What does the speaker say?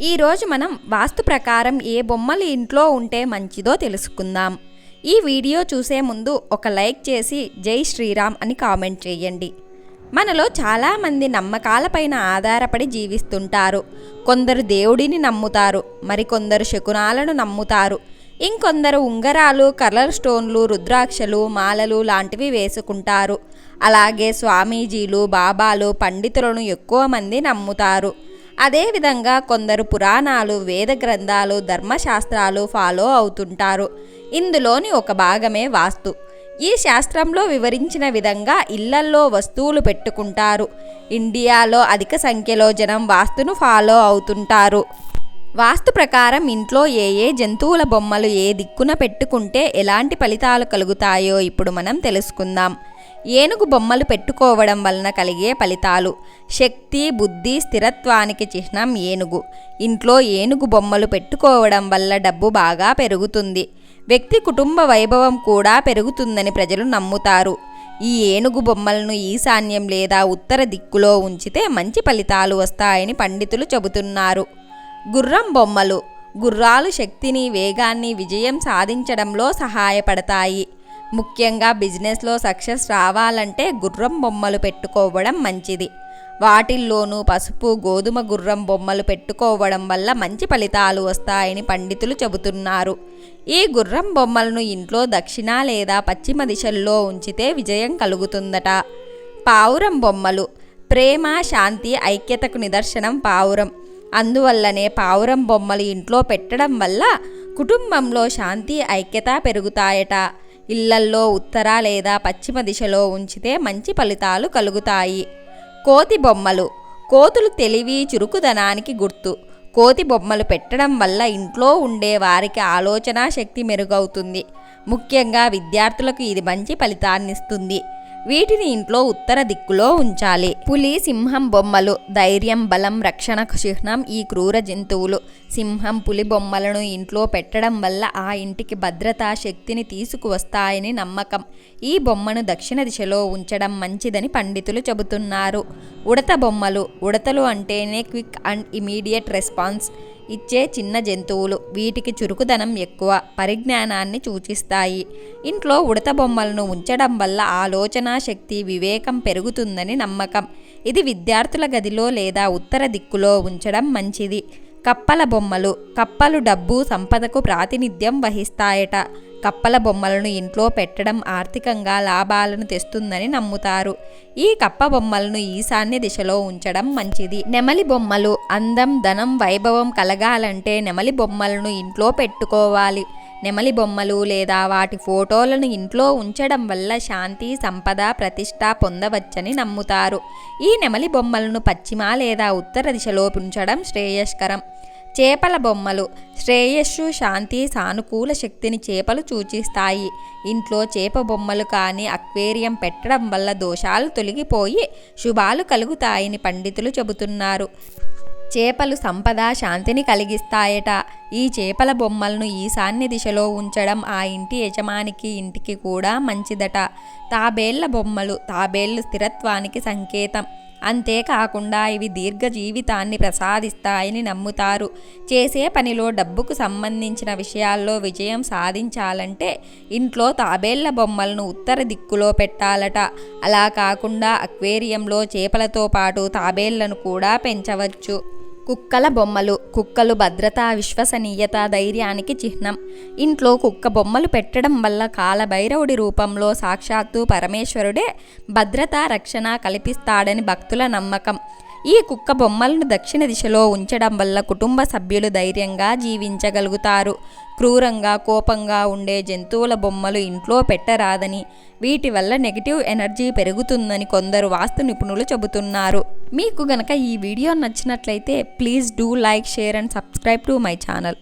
ఈరోజు మనం వాస్తు ప్రకారం ఏ బొమ్మలు ఇంట్లో ఉంటే మంచిదో తెలుసుకుందాం. ఈ వీడియో చూసే ముందు ఒక లైక్ చేసి జై శ్రీరామ్ అని కామెంట్ చేయండి. మనలో చాలామంది నమ్మకాలపైన ఆధారపడి జీవిస్తుంటారు. కొందరు దేవుడిని నమ్ముతారు మరికొందరు శకునాలను నమ్ముతారు. ఇంకొందరు ఉంగరాలు కలర్ స్టోన్లు రుద్రాక్షలు మాలలు లాంటివి వేసుకుంటారు. అలాగే స్వామీజీలు బాబాలు పండితులను ఎక్కువ మంది నమ్ముతారు. అదేవిధంగా కొందరు పురాణాలు వేద గ్రంథాలు ధర్మశాస్త్రాలు ఫాలో అవుతుంటారు. ఇందులోని ఒక భాగమే వాస్తు. ఈ శాస్త్రంలో వివరించిన విధంగా ఇళ్ళల్లో వస్తువులు పెట్టుకుంటారు. ఇండియాలో అధిక సంఖ్యలో జనం వాస్తును ఫాలో అవుతుంటారు. వాస్తు ప్రకారం ఇంట్లో ఏ ఏ జంతువుల బొమ్మలు ఏ దిక్కున పెట్టుకుంటే ఎలాంటి ఫలితాలు కలుగుతాయో ఇప్పుడు మనం తెలుసుకుందాం. ఏనుగు బొమ్మలు పెట్టుకోవడం వలన కలిగే ఫలితాలు. శక్తి బుద్ధి స్థిరత్వానికి చిహ్నం ఏనుగు. ఇంట్లో ఏనుగు బొమ్మలు పెట్టుకోవడం వల్ల డబ్బు బాగా పెరుగుతుంది. వ్యక్తి కుటుంబ వైభవం కూడా పెరుగుతుందని ప్రజలు నమ్ముతారు. ఈ ఏనుగు బొమ్మలను ఈశాన్యం లేదా ఉత్తర దిక్కులో ఉంచితే మంచి ఫలితాలు వస్తాయని పండితులు చెబుతున్నారు. గుర్రం బొమ్మలు. గుర్రాలు శక్తిని వేగాన్ని విజయం సాధించడంలో సహాయపడతాయి. ముఖ్యంగా బిజినెస్లో సక్సెస్ రావాలంటే గుర్రం బొమ్మలు పెట్టుకోవడం మంచిది. వాటిల్లోనూ పసుపు గోధుమ గుర్రం బొమ్మలు పెట్టుకోవడం వల్ల మంచి ఫలితాలు వస్తాయని పండితులు చెబుతున్నారు. ఈ గుర్రం బొమ్మలను ఇంట్లో దక్షిణ లేదా పశ్చిమ దిశల్లో ఉంచితే విజయం కలుగుతుందట. పావురం బొమ్మలు. ప్రేమ శాంతి ఐక్యతకు నిదర్శనం పావురం. అందువల్లనే పావురం బొమ్మలు ఇంట్లో పెట్టడం వల్ల కుటుంబంలో శాంతి ఐక్యత పెరుగుతాయట. ఇళ్ళల్లో ఉత్తర లేదా పశ్చిమ దిశలో ఉంచితే మంచి ఫలితాలు కలుగుతాయి. కోతి బొమ్మలు. కోతులు తెలివి చురుకుదనానికి గుర్తు. కోతి బొమ్మలు పెట్టడం వల్ల ఇంట్లో ఉండే వారికి ఆలోచన శక్తి మెరుగవుతుంది. ముఖ్యంగా విద్యార్థులకు ఇది మంచి ఫలితాన్నిస్తుంది. వీటిని ఇంట్లో ఉత్తర దిక్కులో ఉంచాలి. పులి సింహం బొమ్మలు ధైర్యం బలం రక్షణ చిహ్నం ఈ క్రూర జంతువులు. సింహం పులి బొమ్మలను ఇంట్లో పెట్టడం వల్ల ఆ ఇంటికి భద్రతా శక్తిని తీసుకువస్తాయని నమ్మకం. ఈ బొమ్మను దక్షిణ దిశలో ఉంచడం మంచిదని పండితులు చెబుతున్నారు. ఉడత బొమ్మలు ఉడతలు అంటేనే క్విక్ అండ్ ఇమీడియట్ రెస్పాన్స్. ఇచ్చే చిన్న జంతువులు వీటికి చురుకుదనం ఎక్కువ పరిజ్ఞానాన్ని సూచిస్తాయి. ఇంట్లో ఉడత బొమ్మలను ఉంచడం వల్ల ఆలోచన శక్తి వివేకం పెరుగుతుందని నమ్మకం. ఇది విద్యార్థుల గదిలో లేదా ఉత్తర దిక్కులో ఉంచడం మంచిది. కప్పల బొమ్మలు కప్పలు డబ్బు సంపదకు ప్రాతినిధ్యం వహిస్తాయట. కప్పల బొమ్మలను ఇంట్లో పెట్టడం ఆర్థికంగా లాభాలను తెస్తుందని నమ్ముతారు. ఈ కప్ప బొమ్మలను ఈశాన్య దిశలో ఉంచడం మంచిది. నెమలి బొమ్మలు అందం ధనం వైభవం కలగాలంటే నెమలి బొమ్మలను ఇంట్లో పెట్టుకోవాలి. నెమలి బొమ్మలు లేదా వాటి ఫోటోలను ఇంట్లో ఉంచడం వల్ల శాంతి సంపద ప్రతిష్ట పొందవచ్చని నమ్ముతారు. ఈ నెమలి బొమ్మలను పశ్చిమ లేదా ఉత్తర దిశలో ఉంచడం శ్రేయస్కరం. చేపల బొమ్మలు. శ్రేయస్సు శాంతి సానుకూల శక్తిని చేపలు సూచిస్తాయి. ఇంట్లో చేప బొమ్మలు కానీ అక్వేరియం పెట్టడం వల్ల దోషాలు తొలగిపోయి శుభాలు కలుగుతాయని పండితులు చెబుతున్నారు. చేపలు సంపద శాంతిని కలిగిస్తాయట. ఈ చేపల బొమ్మలను ఈశాన్య దిశలో ఉంచడం ఆ ఇంటి యజమానికి ఇంటికి కూడా మంచిదట. తాబేళ్ళ బొమ్మలు తాబేళ్ళు స్థిరత్వానికి సంకేతం. అంతేకాకుండా ఇవి దీర్ఘ జీవితాన్ని ప్రసాదిస్తాయని నమ్ముతారు. చేసే పనిలో డబ్బుకు సంబంధించిన విషయాల్లో విజయం సాధించాలంటే ఇంట్లో తాబేళ్ళ బొమ్మలను ఉత్తర దిక్కులో పెట్టాలట. అలా కాకుండా అక్వేరియంలో చేపలతో పాటు తాబేళ్ళను కూడా పెంచవచ్చు. కుక్కల బొమ్మలు కుక్కలు భద్రత విశ్వసనీయత ధైర్యానికి చిహ్నం. ఇంట్లో కుక్క బొమ్మలు పెట్టడం వల్ల కాలభైరవుడి రూపంలో సాక్షాత్తు పరమేశ్వరుడే భద్రత రక్షణ కల్పిస్తాడని భక్తుల నమ్మకం. ఈ కుక్క బొమ్మలను దక్షిణ దిశలో ఉంచడం వల్ల కుటుంబ సభ్యులు ధైర్యంగా జీవించగలుగుతారు. క్రూరంగా కోపంగా ఉండే జంతువుల బొమ్మలు ఇంట్లో పెట్టరాదని. వీటి వల్ల నెగిటివ్ ఎనర్జీ పెరుగుతుందని కొందరు వాస్తు నిపుణులు చెబుతున్నారు. మీకు గనక ఈ వీడియో నచ్చినట్లయితే please do like share and subscribe to my channel.